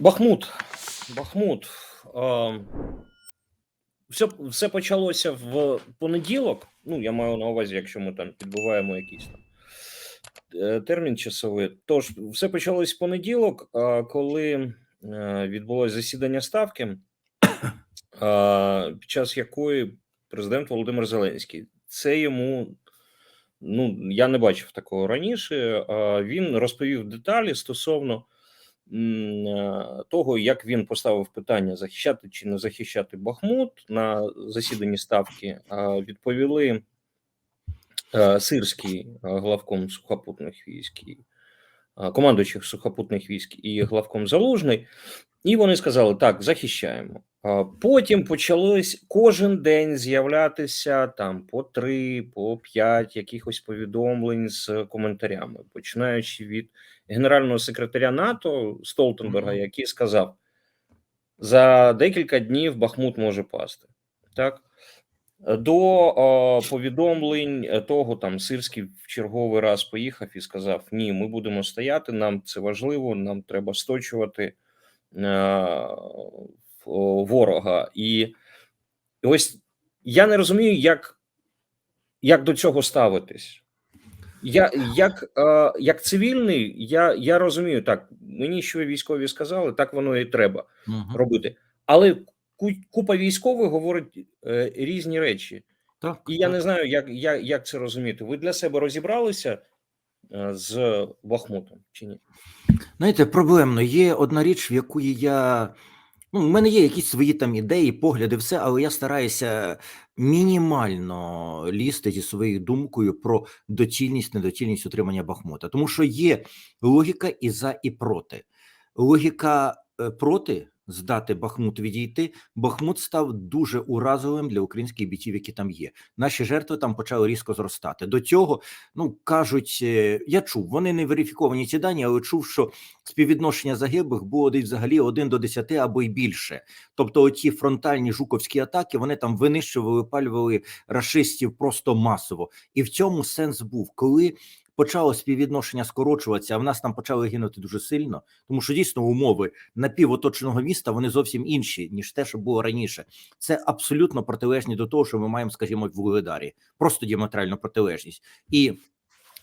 Бахмут. Бахмут. Все, все почалося в понеділок. Ну, я маю на увазі, якщо ми там підбуваємо якийсь там е, термін часовий. Тож, все почалось в понеділок, коли е, відбулось засідання ставки, під час якої президент Володимир Зеленський це йому. Ну, я не бачив такого раніше. Він розповів деталі стосовно того, як він поставив питання захищати чи не захищати Бахмут на засіданні ставки. Відповіли е, сирський е, главком сухопутних військ, е, командуючих сухопутних військ і главком Залужний. І вони сказали: так, захищаємо. Потім почалось кожен день з'являтися там по три, по п'ять якихось повідомлень з коментарями, починаючи від генерального секретаря НАТО Столтенберга, який сказав: за декілька днів Бахмут може пасти. Так до повідомлень того, там Сирський в черговий раз поїхав і сказав: Ні, ми будемо стояти, нам це важливо, нам треба сточувати е, ворога. І, ось я не розумію, як, як до цього ставитись. Я як, е, як цивільний, я, я розумію, так, мені що військові сказали, так воно і треба Мгм. робити. Але купа військових говорить е, різні речі. Так, І я так. не знаю, як, як, як це розуміти. Ви для себе розібралися е, з Бахмутом чи ні? Знаєте, проблемно. Є одна річ, в яку я. Ну, в мене є якісь свої там ідеї, погляди, все, але я стараюся мінімально лізти зі своєю думкою про доцільність, недоцільність утримання Бахмута. Тому що є логіка і за, і проти. Логіка е, проти здати Бахмут відійти. Бахмут став дуже уразовим для українських бійців, які там є. Наші жертви там почали різко зростати. До цього ну кажуть, е, я чув, вони не верифіковані ці дані, але чув, що співвідношення загиблих було десь взагалі 1 до 10 або й більше. Тобто, оті фронтальні жуковські атаки вони там винищували, випалювали рашистів просто масово. І в цьому сенс був, коли. Почало співвідношення скорочуватися, а в нас там почали гинути дуже сильно, тому що дійсно умови напівоточеного міста вони зовсім інші ніж те, що було раніше. Це абсолютно протилежні до того, що ми маємо, скажімо, в Вугледарі. Просто діаметральна протилежність. І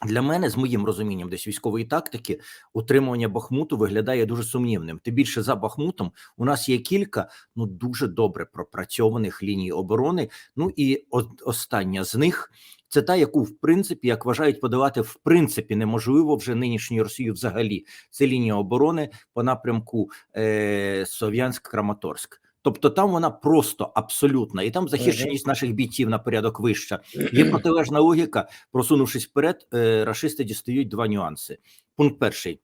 для мене, з моїм розумінням, десь військової тактики, утримування Бахмуту виглядає дуже сумнівним. Тим більше за Бахмутом у нас є кілька ну дуже добре пропрацьованих ліній оборони. Ну і остання з них це та, яку в принципі, як вважають, подолати в принципі неможливо вже нинішньою Росією взагалі. Це лінія оборони по напрямку е, Слов'янськ-Краматорськ. Тобто там вона просто абсолютна, і там захищеність наших бійців на порядок вища. Є протилежна логіка. Просунувшись вперед, е, рашисти дістають два нюанси. Пункт перший.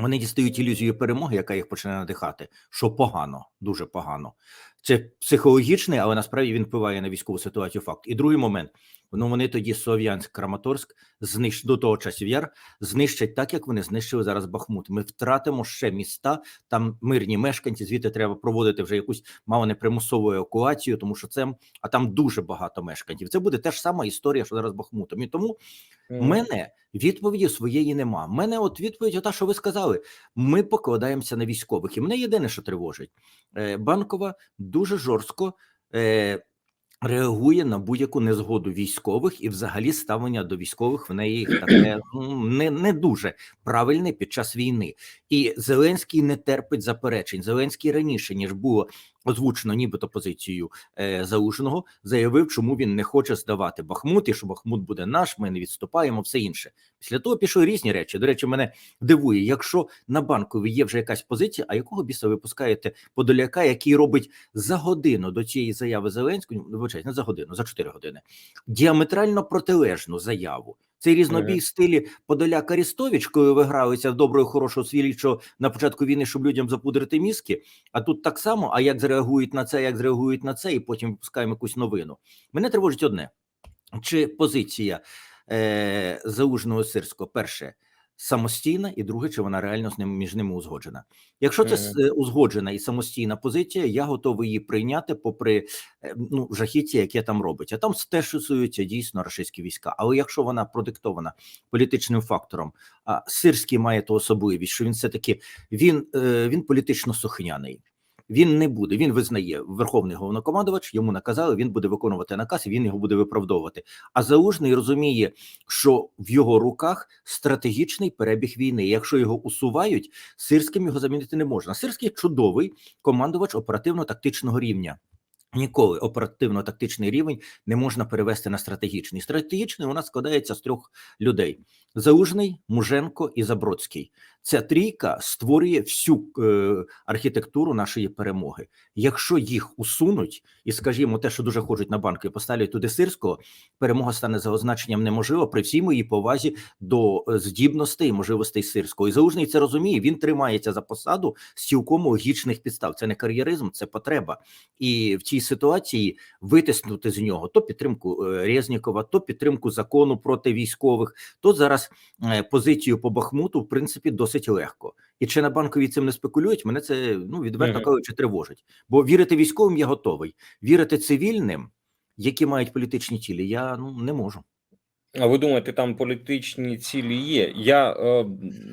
Вони дістають ілюзію перемоги, яка їх починає надихати, що погано, дуже погано. Це психологічний, але насправді він впливає на військову ситуацію. Факт. І другий момент: ну вони тоді Слов'янськ, Краматорськ знищ до того часів яр знищать так, як вони знищили зараз Бахмут. Ми втратимо ще міста, там мирні мешканці. Звідти треба проводити вже якусь мало не примусову евакуацію, тому що це а там дуже багато мешканців. Це буде та ж сама історія, що зараз Бахмутом. І тому у мене відповіді своєї нема. Мене от відповідь, ота, що ви сказали. Ми покладаємося на військових. І мене єдине, що тривожить, Е, банкова дуже жорстко. Реагує на будь-яку незгоду військових і, взагалі, ставлення до військових в неї таке ну, не, не дуже правильне під час війни. І Зеленський не терпить заперечень. Зеленський раніше ніж було озвучено, нібито позицію е, Залужного, заявив, чому він не хоче здавати Бахмут, і що Бахмут буде наш. Ми не відступаємо, все інше. Після того пішли різні речі. До речі, мене дивує, якщо на банковій є вже якась позиція, а якого біса ви пускаєте Подоляка, який робить за годину до цієї заяви Зеленського, ну, вибачайте, не за годину, за 4 години, діаметрально протилежну заяву. Цей різнобій mm -hmm. стилі Подоляка Рістович, коли вигралися в доброго хорошого свілічого на початку війни, щоб людям запудрити мізки. А тут так само, а як зреагують на це, як зреагують на це, і потім випускаємо якусь новину. Мене тривожить одне: чи позиція е, залужного сирського перше самостійна, і друге, чи вона реально з ним між ними узгоджена. Якщо це е, узгоджена і самостійна позиція, я готовий її прийняти, попри е, ну жахіття, яке там робить. А там теж стосується дійсно рашистські війська. Але якщо вона продиктована політичним фактором, а Сирський має ту особливість, що він все таки він, е, він політично сухняний. Він не буде. Він визнає верховний головнокомандувач. Йому наказали. Він буде виконувати наказ, він його буде виправдовувати. А залужний розуміє, що в його руках стратегічний перебіг війни. Якщо його усувають, сирським його замінити не можна. Сирський чудовий командувач оперативно-тактичного рівня. Ніколи оперативно-тактичний рівень не можна перевести на стратегічний. Стратегічний у нас складається з трьох людей: Залужний, Муженко і Забродський. Ця трійка створює всю е, архітектуру нашої перемоги. Якщо їх усунуть, і скажімо, те, що дуже хочуть на банки, поставлять туди сирського, перемога стане за означенням неможлива при всій моїй повазі до е, здібностей і можливостей сирського. І залужний це розуміє. Він тримається за посаду з цілком логічних підстав. Це не кар'єризм, це потреба. І в цій ситуації витиснути з нього то підтримку е, Резнікова, то підтримку закону проти військових, то зараз е, позицію по Бахмуту, в принципі, досить легко. І чи на банковій цим не спекулюють? Мене це ну відверто кажучи, тривожить. Бо вірити військовим я готовий. Вірити цивільним, які мають політичні цілі, я ну не можу. А ви думаєте, там політичні цілі є? Я е,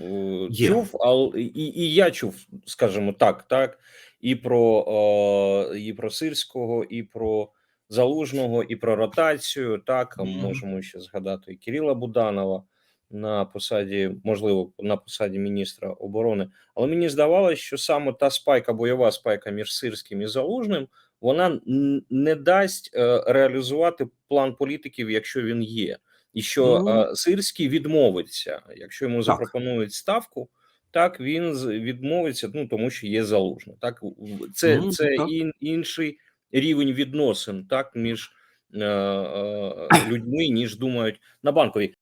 е, чув, але і, і я чув, скажімо так, так, і про, і про Сирського, і про Залужного, і про ротацію. Так, можемо ще згадати і Кирила Буданова на посаді, можливо, на посаді міністра оборони. Але мені здавалося, що саме та спайка, бойова спайка між Сирським і Залужним, вона не дасть е, реалізувати план політиків, якщо він є і що Ну. е, Сирський відмовиться, якщо йому запропонують ставку, так він відмовиться, ну тому що є залужно. Так це, Ну, це так. ін, інший рівень відносин, так між е, е, людьми, ніж думають на банковій.